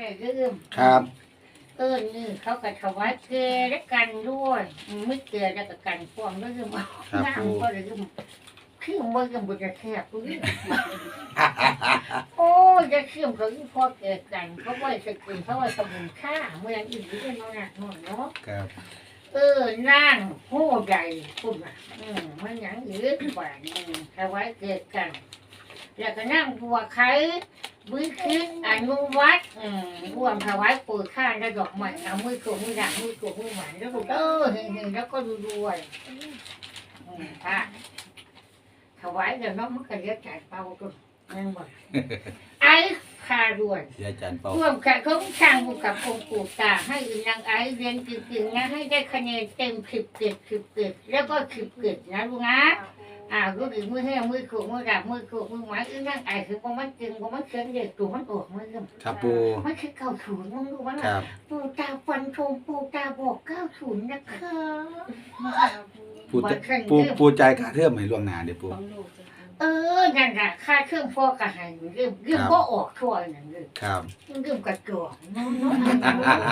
ได้ลืมครับ เออนี่เขาก็ถวายเกลือและกันด้วยอืมไม่เกลือแล้วก็กันพวงด้วยลืมเอาครับน้ำปูก็เลยลืมคือมันยังบุจะแคบกูนี่โอ้ยจะเชื่อมเขาอีพ่อเกิดกันเขาไว้สกุลเขาไว้สมุนค่าเมื่ออื่นเรื่องนั้นน่ะเนาะครับเออนั่งโหใหญ่คุณอะอืมมันหยังยืดกว่าอืมถวายเกิดกัน แล้วก็นั่งบัวไข่ วิคิดอนุวัตอืมรวมถวายปู่ข้านและดอกไม้เอามือโขกมือดักมือโขกมือหวานแล้วก็เออเฮงๆแล้วก็ดูด้วยอืมค่ะถวายเดี๋ยวน้องมันก็เรียกจ่ายเป่าก็นั่นบ่ไอ้ข้าด้วย เดี๋ยวอาจารย์เป่าร่วมกับเขาช่างบุกกับองค์ปู่ตาให้นางไอ้เรียนจริงๆนะให้ได้คะแนนเต็มสิบเกิดสิบเกิดแล้วก็สิบเกิดนะลูกนะ อ่ารู้ดึงมือแห้งมือโขกมือดับมือโขกมือหมายอึ้งนั่งไอ้คือว่ามันจึงว่ามันเชิงเด็กตัวมันออกมือกันครับปูมันคือเก้าศูนย์มึงรู้ว่าครับปูตาฟันธงปูตาบอกเก้าศูนย์นะคะปูจะปูปูใจายค่าเทอมให้ล่วงหน้าเดี๋ยวปู เออนั่นแหละค่าเครื่องฟอกกระหายเรื่องเรื่องก็ออกทั่วอย่างนี้ครับ เรื่องกระจอกน้อง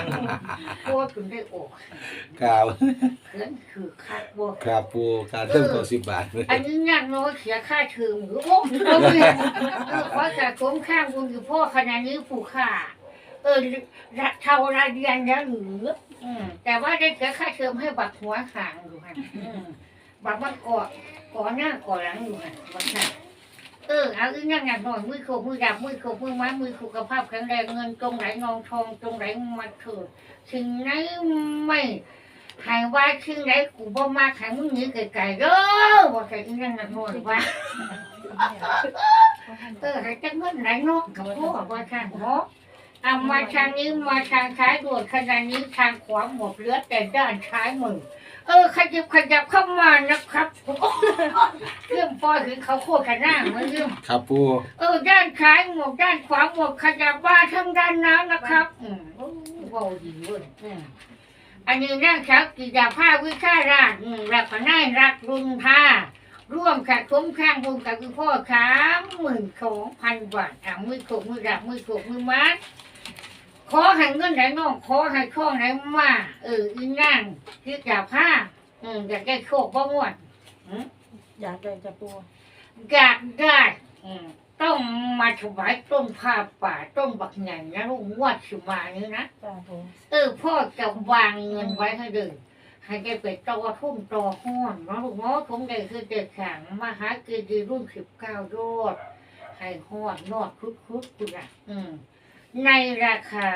ๆเพราะว่าถึงได้ออกครับเขินคือคาดบวกครับปูค่าเทอมก็สิบบาทเลยอันนี้นั่งน้อยเสียค่าเทอมหรือโอ้เราเรียนเออว่าจะคุ้มข้างคุณอยู่พ่อขนาดนี้ผู้ค่าเออระเท่าราเรียนแล้วหรืออืมแต่ว่าได้เสียค่าเทอมให้บักหัวขางอยู่ฮะอืมบักมันกอดก่ อหน้าก่อหลังอยู่ฮะบักค่ะเออเอาอีกนั่งงานหน่อยมือโขกมือดับมือโขกมือไม้มือสุขภาพแข็งแรงเงินตรงไหนงองทองตรงไหนมาเถิดสิ่งไหนไม่หายว่าสิ่งไหนกูบ่มาหายมึงหนีไกลๆเด้อว่าแต่อีนั่งงานหน่อยว่าเออให้จังเงินไหนเนาะกับพ่อว่าทางเนาะเอามาทางนี้มาทางซ้ายด่วนขนาดนี้ทางขวาหมดเหลือแต่ด้านซ้ายมือเออขยับขยับเข้ามานะครับเรื่ องปล่อยถึงเขาโคตรกันหน้าเหมือนเรื่องครับปูเออด้านซ้ายหมดด้านขวาหมดขยับว่าทั้งด้านน้ำนะครับ อืมโอ้เว้าดีเว้ยอืมอันนี้นั่งชักกิจภาพวิชาราชอืมรักพนายรักรุนท่าร่วมกับคุ้มข้างบุญกับคุณพ่อสามหมื่นสองพันบาทอะมือโขกมือดับมือโขกมือมัดขอให้เงินไหนน้องขอให้ข้องไหนมาเอออีนั่งที่จับผ้าอืมอยากได้โชคบ่งวดอ ยากได้จะปูอยากได้อืมต้องมาถวายต้นผ้าป่าต้นบักใหญ่นะลูกงวดสิมานี้นะจ้าปูเออพ่อจะวางเงินไว้ให้เลยให้แกไปต่อทุ่มต่อห้อนเนาะลูกเนาะผมได้คือเด็กแข็งมหาเกดีรุ่นสิบเก้ายอดให้ห้อนนอดคุดคุดๆคุณอะอืมในราคา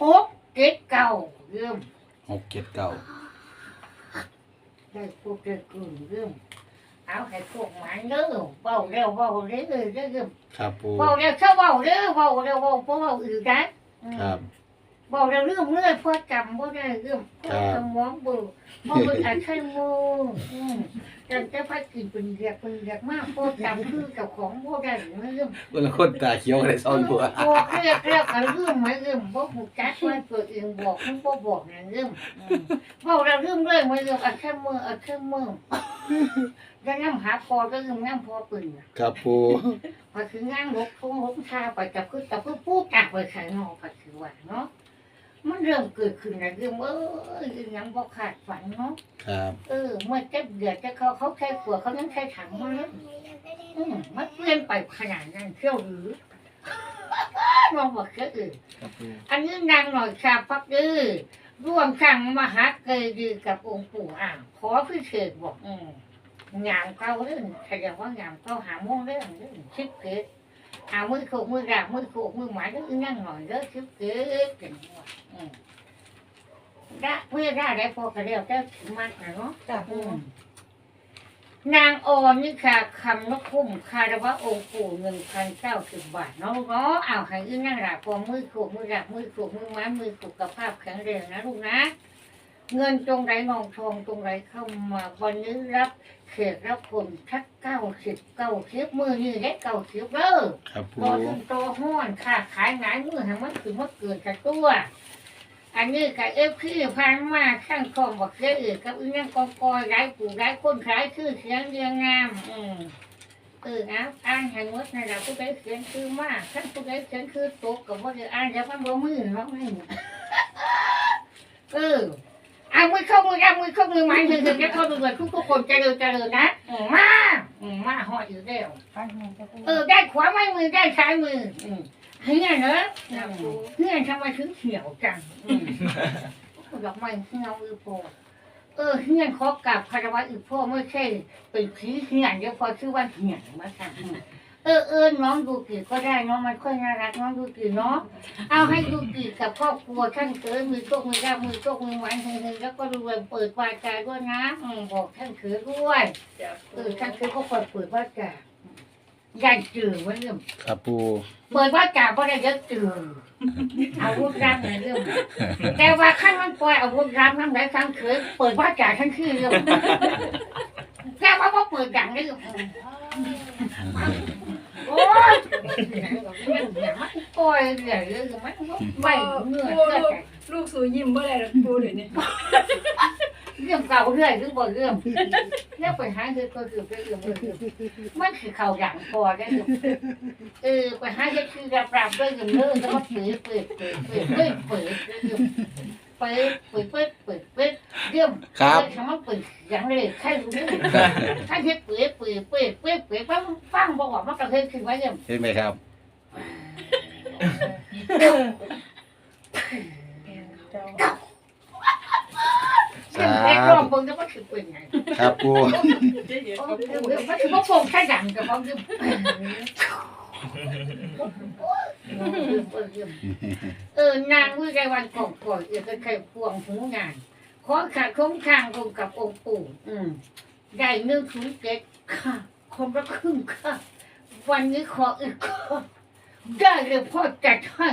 หกเจ็ดเก้าเรื่องหกเจ็ดเก้า ได้พวกเด็กกลุ่มเรื่องเอาให้พวกหมันเด้อเบาเร็วเบาเร็วเด้อเรื่องครับปูเบาเร็วเท่าเบาเร็วเบาเร็วเบาเพราะเบาอื่นได้อืมครับ บอกเราเรื่องเมื่อยพ่อจำบ่ได้เรื่องพ่อสมองเบื่อพ่อเป็นอาชีพมูอืมจำแต่พัดกินเป็นเรียกเป็นเรียกมากพ่อจำคือกับของบ่ได้เรื่องคนละคนตาเขียวอะไรซ้อนปูบอกเรียกเรียกอะไรเรื่องไหมเรื่องบ่หูจักว่าตัวเองบอกมันบ่บอกนั่นเรื่องอืมบอกเราเรื่องเรื่องไหมเรื่องอาชีพมืออาชีพมือแล้วน้ำหาพอก็เรื่องน้ำพอปืนครับปูพอคืองานลกทงลกชาไปกับคือกับคือผู้จักไปขายนอกก็คือว่าเนาะ มันเริ่มเกิดขึ้นนะเรื่องเออยังบ่ขาดฝันเนาะครับเออเมื่อเจ็บเดือดจะเขาเขาแค่ขวดเขายังใช้ถังมาแล้วอืมมันเปลี่ยนไปขนาดนั้นเที่ยวหรือมองบอกแค่อื่นครับปูอันนี้นางหน่อยชาพักดื้อร่วมสั่งมหาเกยดีกับองค์ปู่อ่างขอพิเศษบอกอืมงามเก้าเรื่องแสดงว่างามเก้าหาโม่วงเรื่องเรื่องชิปเกต เอามือโขกมือดาบมือโขกมือหมายเรื่องนั่งหน่อยเรื่องชิปเกตกันว่าอืมได้เพื่อได้ได้พอกันแล้วแต่ถึงมากนะเนาะจ้าอืปูมนางออนนี่ค่ะคำนกคุ้มคารวะองค์ปู่หนึ่งพันเก้าสิบบาทเนาะลูกเนาะเอาให้อื้อนั่งหลับพอมือโขกมือดับมือโขกมือไม้มือสุขภาพแข็งแรงนะลูกนะ เงินตรงไหนนองทองตรงไหนเข้ามาวันนี้รับเข ตรับผลทักเก้าสิบเก้าสิบมือนี่ได้เก้าสิบเด้อครับปูพอถึงโตห้อนค่ะขายหงายมือให้มันคือมันเกินกับตัว อันนี้กับเอฟพี่พันมาข้างคอมบอกเยอะกับอีนั่งกองกอยไร้ปู่ไร้คนขายชื่อเสียงเรียงงาม อืมเอออะอ่านให้หมดนั่นแหละผู้ใดเขียนคือมากท่านผู้ใดเขียนคือตกกับว่าจะอ่านแล้วมันบ่มือเนาะไม่เออ เอามือเข้ามือเอามือเข้ามือหมายถึงถึงจะเข้าดูเลยทุกทุกๆคนเจริญเจริญนะอืมมาอืมมาหอดอยู่แล้วฟังแห้งจ้ะปูเออได้ขวาไม่มือได้ซ้ายมืออืมเฮียเนอะอืมเฮียทำไมถึงเขียวจังอืมดอกไม้เหี่ยวอือโพเออเฮียนขอกลับคารวะอือโพไม่ใช่เป็นผีเฮียนเดี๋ยวพอชื่อว่าเฮียนมาสั่งเออเออน้องดูกี่ก็ได้น้องมันค่อยน่ารักน้องดูกี่เนาะเอาให้ดูกี่กับครอบครัวท่านเกิดมือโชคมือราบมือโชคมือหวานเฮงๆแล้วก็รวยเปิดวาจาด้วยนะอืมบอกท่านเกิดด้วยเออท่านคือก็เปิดเปิดว่าจ่ายันจืดไว้เรื่องครับปูเปิดว่าจ่าเพราะได้เยอะจืดอาวุธรับในเรื่อง แต่ว่าขั้นมันปล่อยอาวุธรับนั่นไหนครั้งเคยเปิดว่าจ่าทั้งคือเรื่องแต่ว่าพอเปิดดังได้เรื่อง โอ้ยมันปล่อยเรื่อยเรื่องมันไม่เงื่อนเงื่อนลูกสูยิ้มเมื่อไรล่ะปูเดี๋ยวนี้เรื่องเก่าเรื่อยหรือบ่เรื่องเรื่องไปหาคือก็คือเรื่องเรื่องมันคือเข่าหลังพอได้อยู่เออไปหาเฮ็ดคือรับรับด้วยเงินเด้อแล้วก็เปิดเปิดเปิดเปิดเปิดเปิด เปิดเปิดเปิดเปิดเปิดเรื่องครับ เปิดคำว่าเปิดอย่างเลยใครรู้ถ้าเฮ็ดเปิดเปิดเปิดเปิดเปิดฟังฟังบอกว่ามันกระเทยขึ้นไว้ยังเห็นไหมครับเจ้าเรื่องแรกรอบเบิ่งแล้วมันคือเป็นไงครับปูโอ้เรื่องมันคือบ่โป่งแค่ดังกับบ่คือ เออนางวิไลวันก่อนก่อนเอกเคยพวงหูงานขอขาดคุ้มข้างรวมกับองค์ปู่อืมได้หนึ่งศูนย์เจ็ดค่ะคนละครึ่งค่ะ วันนี้ขออีกค่ะได้เลยพ่อจัดให้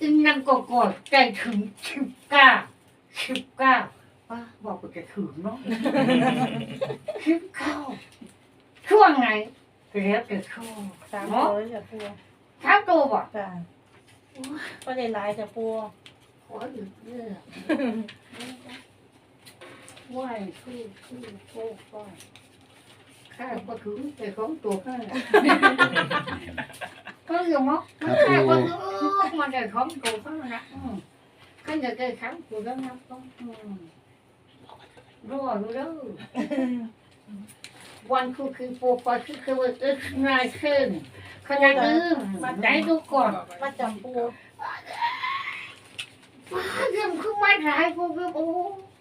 อีนางกอกอดใจถึงสิบเก้าสิบเก้าป้าบอกว่าจะถึงเนาะสิบเก้าช่วงไหน แล้วแต่ช่วงสามเนาะตัวจ้ะปูเช้าตัวบอกจ้ะก็ได้หลายจ้ะปูขออีกเรื่องไหวคือคือโก้ก้อยข้าก็ถึงแต่ของตัวข้าก็ยังมั้งข้าก็คือมันแต่ของตัวข้านะข้าจะได้ครั้งตัวแล้วนะต้องรอรู้แล้ว วันคือคือโปรไฟล์คือคือว่าเอ็กซ์นายเช่นขนาดนี้ไหนดูก่อนมาจำปูเรื่องคือไม่ร้ายพวกเรื่องโอ้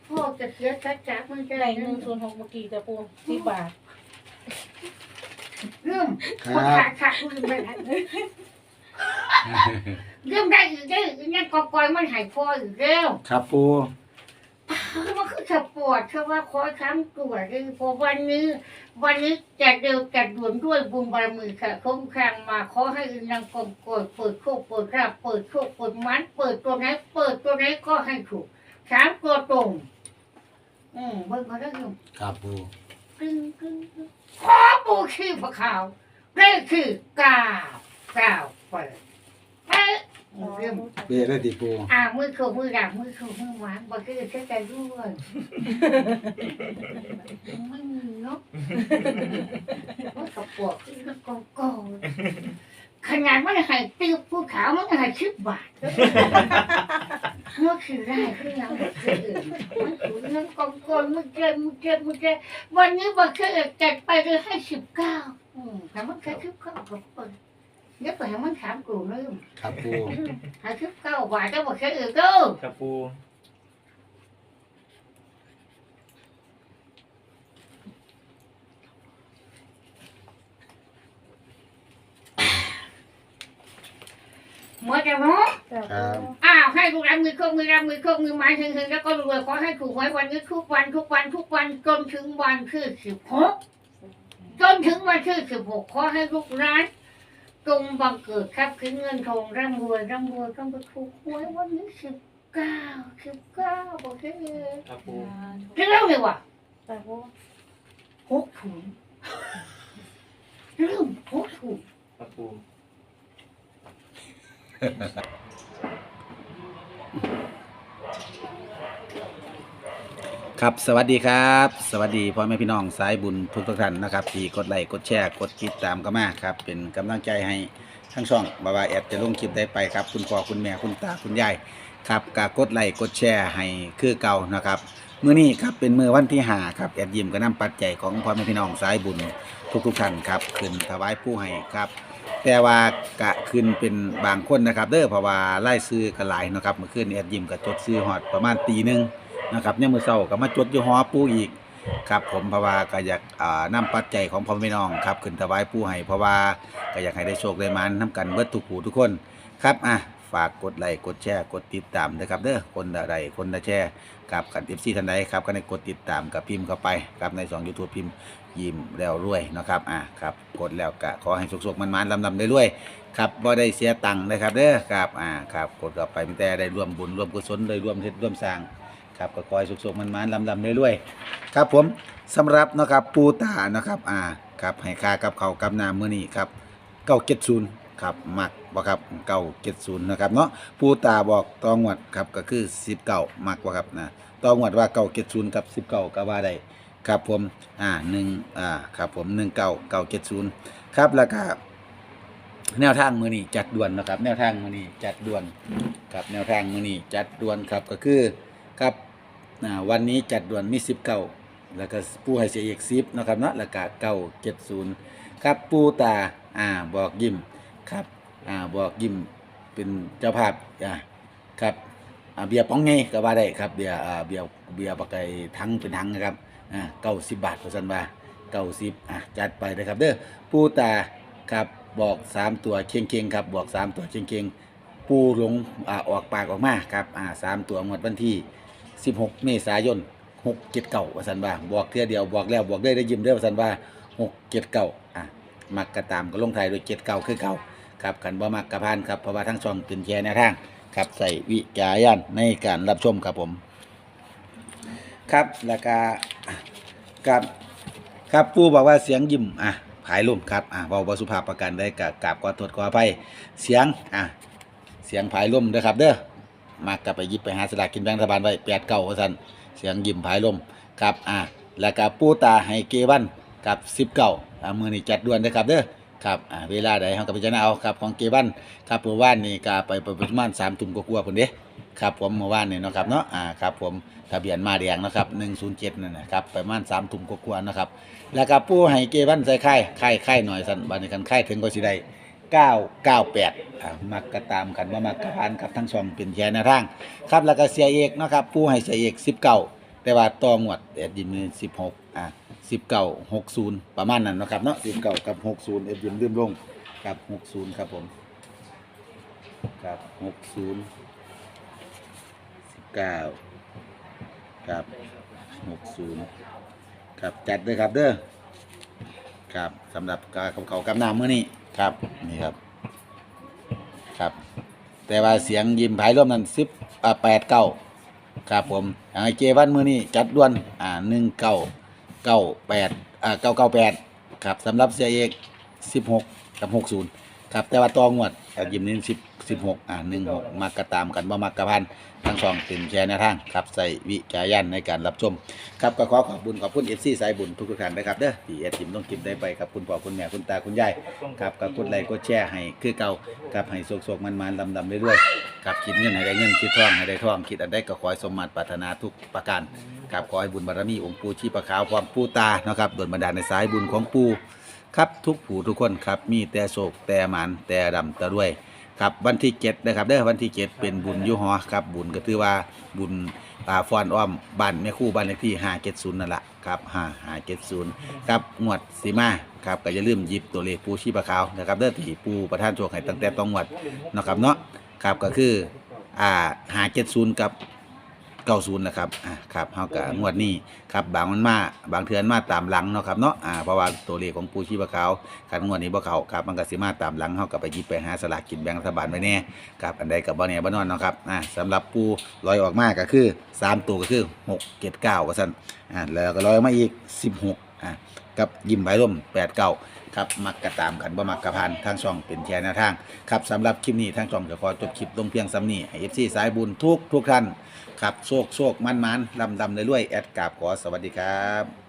พ่อจะเสียชัดจักมันจะได้ได้หเรื่นึ่องงศูนย์หกเมื่อกี้จ้ะปูสิบบาทเรื่องคคนรัขาบดขาดเรื่องไม่ได้เรื่องได้อีกได้อีกเนี่ยกอกอยมันหายพออีกแล้วครับปู มันคือจะปวดเพราะว่าคอยค้ำตัวเลยพอวันนี้ วันนี้จะเร็วจะด่วนด้วยบุญบารมีค่ะคุ้มครางมาขอให้นางกงกดเปิดโคกเปิดราบเปิดโคกเปิดมัน เปิดตัวไหนเปิดตัวไหนก็ให้ถูกสามตัวตรง อืมเบิ่งเขาได้อยู่ครับปูกึ้งกึ้งกึ้งขอปูชีพขาวเลขคือเก้าเก้าเปิดเอ๊ะ เรื่องเบี้ยได้ดีปูอ่ามือโขกมือดับมือโขกมือหวานบอกคือเชื่อใจด้วยไม่มีเนาะมันกระปวกคือมันกองกองขนาดมันให้ติ้วผู้ขาวมันให้ชิบบาทมันคือได้คือยังมันคืออื่นมันคือเรื่องกองกองมันเจ็บมันเจ็บมันเจ็บวันนี้บอกคือจัดไปเลยให้สิบเก้าอืมแต่มันแค่สิบเก้าก็เปิด เดี๋ยวไปให้มันถามกูนึงครับปูหาสิบเก้าบาทก็บอกแค่อื่นก็ครับปูเมื่อจะรู้จ้ะครัปูบอ้าวให้ลูกรับมือเครื่องมือรับมือเครื่องมือไม้ถึงถึงแล้วก็รวยขอให้ถูกไว้วันนี้ทุกวันทุกวันทุกวันจนถึงวันที่สิบหกจนถึงวันที่สิบหกขอให้ลูกร้าน จงบังเกิดครับคือเงินทองร่ำรวยร่ำรวยต้องไปถูกหวยวันนี้สิบเก้าสิบเก้าบอกแค่นี้ครับปูเรื่องเลยว่ะจ้ะปูหกถุงเรื่องหกถุงครับปู ครับสวัสดีครับ สวัสดีพ่อแม่พี่น้องสายบุญทุกทุกท่านนะครับที่กดไลค์กดแชร์กดติดตามก็มาครับ เป็นกำลังใจให้ทั้งช่องบาวาแอดจะลงคลิปได้ไปครับ คุณพ่อคุณแม่คุณตาคุณยายครับกากดไลค์กดแชร์ให้คือเก่านะครับมื้อนี้ครับเป็นมื้อวันที่ห้าครับแอดยิมก็นำปัจจัยของพ่อแม่พี่น้องสายบุญทุกทุกๆท่านครับขึ้นถวายผู้ให้ครับ แต่ว่ากะขึ้นเป็นบางคนนะครับ เด้อเพราะว่าไล่ซื้อกันหลายนะครับเมื่อคืนแอดยิมก็จดซื้อฮอดประมาณตีหนึ่ง นะครับเนี่ยมือเศร้าก็มาจดอยู่หอปูอีกครับผมเพราะว่าก็อยากอ่านำปัจจัยของพ่อแม่น้องครับขึ้นถวายปู้ให้เพราะว่าก็อยากให้ได้โชคได้มานน้กันเบิดทุกผู้ทุกคนครับอะฝากกดไลค์กดแชร์กดติดตามนะครับเด้อคนละไลค์คนละแชร์กับกันเอฟซีท่านใดครับก็ได้กดติดตามกับพิมพ์เข้าไปครับในสองยูทูบพิมพ์ยิ้มแล้วรวยนะครับอะครับกดแล้วก็ขอให้สุกๆมันๆลำๆได้รวยครับบ่ได้เสียตังค์นะครับเด้อครับอ่าครับกดเข้าไปมีแต่ได้ร่วมบุญร่วมกุศลได้ร่วมเฮ็ดร่วมสร้าง ครับก็คอยสุกๆมันมันลำลำเรื่อยๆครับผมสำหรับนะครับปูตานะครับอ่าครับให้ค่ากับเขากับน้ำมื้อนี้ครับเก้าเจ็ดศูนย์ครับมักบ่ครับเก้าเจ็ดศูนย์นะครับเนาะปูตาบอกตองวดครับก็คือสิบเก้ามักบ่ครับนะตองวดว่าเก้าเจ็ดศูนย์กับสิบเก้าก็ว่าได้ครับผมอ่าหนึ่งอ่าครับผมหนึ่งเก้าเก้าเจ็ดศูนย์ครับแล้วก็แนวทางมือนี้จัดด่วนนะครับ แนวทางมือนี้จัดด่วนครับแนวทางมือนี้จัดด่วนครับก็คือครับ อ่าวันนี้จัดด่วนมีสิบเก้าแล้วก็ปูให้เสียอีกสิบนะครับเนาะแล้วก็เก้าเจ็ดศูนย์ครับปูตาอ่าบอกยิ้มครับอ่าบอกยิ้มเป็นเจ้าภาพอ่าครับอ่าเบียร์ป้องไงก็ว่าได้ครับเบียร์อ่าเบียร์เบียร์ปากไก่ทั้งเป็นทั้งนะครับอ่าเก้าสิบบาทเปอร์เซ็นต์ว่าเก้าสิบอะจัดไปนะครับเด้อปูตาครับบอกสามตัวเคียงเคียงครับบอกสามตัวเคียงเคียงปูหลงอ่าออกปากออกมาครับอ่าสามตัวหมดวันที่ 16 เมษายน679ว่าสันว่าบอกเทื่อเดียวบอกแล้วบอกได้ได้ยิ้มได้ว่าสันว่า679อะมักกระตามก็ลงไทายโดย79คือเก่าครับกันบ่มักกระพานครับเพราะว่าทั้งช่องเป็นแชร์แนวทางครับใส่วิจารณญาณในการรับชมครับผม ครับแล้วก็ครับครับปู่บอกว่าเสียงยิ้มอะผายลุ่มครับอะเว้าบสุภาพประกันได้กับกราบขอโทษขออภัยเสียงอะเสียงผายลมเด้อครับเด้อ มากลับไปหยิบไปหาสลากกินแบ่งรัฐบาลไว้แปดเก้าว่าซั่นเสียงยิ้มผายลมครับอ่าแล้วก็ปูตาให้เกวันกับสิบเก้าอ่ามือนี้จัดด่วนนะครับเด้อครับอ่าเวลาใดเฮาก็พิจารณาเอาครับของเกวันครับเมื่อวานนี่ก็ไปไปประมาณ3ทุ่มกว่าๆพุ่นเด้ครับผมเมื่อวานนี่นะครับเนาะอ่าครับผมทะเบียนมาแดงนะครับ107นั่นนะครับประมาณ3ทุ่มกว่าๆนะครับแล้วก็ปูให้เกวันใส่ไข่ไข่ไข่หน่อยซั่นบัดนี้คันไข่ถึงก็สิได้ 998อ่ามักก็ตามกันว่ามักกะพานกับทั้งสองเป็นแชร์แนวทาง ครับแล้วก็เสียเอกเนาะครับผู้ให้เสียเอก19 แต่ว่าต่องวดแอดยิมนี่16อ่า19 60 ประมาณนั้นเนาะครับเนาะ19 กับ 60 เอ็ดยิมลืมลงครับ 60 ครับผม ครับ 60 19 ครับ 60 ครับจัดด้วยครับเด้อครับสำหรับกาเขากำน้ำมื้อนี้ ครับนี่ครับ ครับ แต่ว่าเสียงยิ้มภายร่วมนั้นสิบอ่าแปดเก้าครับผมอ่าเจวันมือนี้จัดด่วนอ่าหนึ่งเก้าเก้าแปดอ่าเก้าเก้าแปดครับสำหรับเสียเอกสิบหกกับหกศูนย์ ครับแต่ว่าตองวดอ่ายิ้มนี้สิบสิบหกอ่าหนึ่งหกมักกระตามกันบ่มักกระพันทั้งสองเป็นแชร์นทางครับใส่วิจารณญาณในการรับชม ครับก็ขอขอบคุญขอบคุณเอฟซีสายบุญทุกๆท่านนะครับเด้อที่แอดจิมต้องกินได้ไปครับคุณพ่อคุณแม่คุณตาคุณยายครับกับกดไลค์กดแชร์ให้คือเก่ากับให้โศกๆมันๆลำๆเรื่อยๆครับคิดเงินให้ได้เงินคิดทองให้ได้ทองคิดอันใดก็ขอให้สมมาตรปรารถนาทุกประการครับขอให้บุญบารมีองค์ปู่ชีพะขาวพร้อมปู่ตานะครับโดนบันดาลในสายบุญของปู่ ครับทุกผู้ทุกคนครับมีแต่โศกแต่หมันแต่ดำแต่ด้วยครับวันที่เจ็ดนะครับเด้อวันที่เจ็ดเป็นบุญยุหอครับบุญก็ถือว่าบุญอ่าฟอนอ้อมบ้านแม่คู่บ้านเลขที่ห้าเจ็ดศูนย์นั่นแหละครับห้าห้าเจ็ดศูนย์ครับงวดสีมาครับก็อย่าลืมหยิบตัวเลขปูชีพะขาวนะครับเด้อที่ปูประท่านโชคให้ตั้งแต่ต้องงวดนะครับเนาะครับก็คืออ่าห้าเจ็ดศูนย์กับ เก้าศูนย์นะครับอ่าครับเฮากับงวดนี้ครับบางมันมาบางเทือนมาตามหลังเนาะครับเนาะอ่าเพราะว่าตัวเลขของปูชีพะขาวคันงวดนี้บ่เขาครับมันก็สิมาตามหลังเฮาก็ไปหยิบไปหาสลากกินแบ่งรัฐบาลไว้แน่ครับอันใดกับบ่แน่บ่นอนเนาะครับอ่าสำหรับปูลอยออกมาก็คือ3ตัวก็คือ6 7 9ว่าซั่นอ่าแล้วก็ลอยออกมาอีก16อ่ากับยิ้มใบร่ม8 9ครับมักกะตามกันบ่มักกะพันทางช่องเป็นแชร์แนวทางครับสำหรับคลิปนี้ทางช่องจะขอจบคลิปลงเพียงซ้ำนี้ให้ FC สายบุญทุกทุกท่าน ครับโชคโชคมันมันลำดำเลยรวยๆแอดกราบขอสวัสดีครับ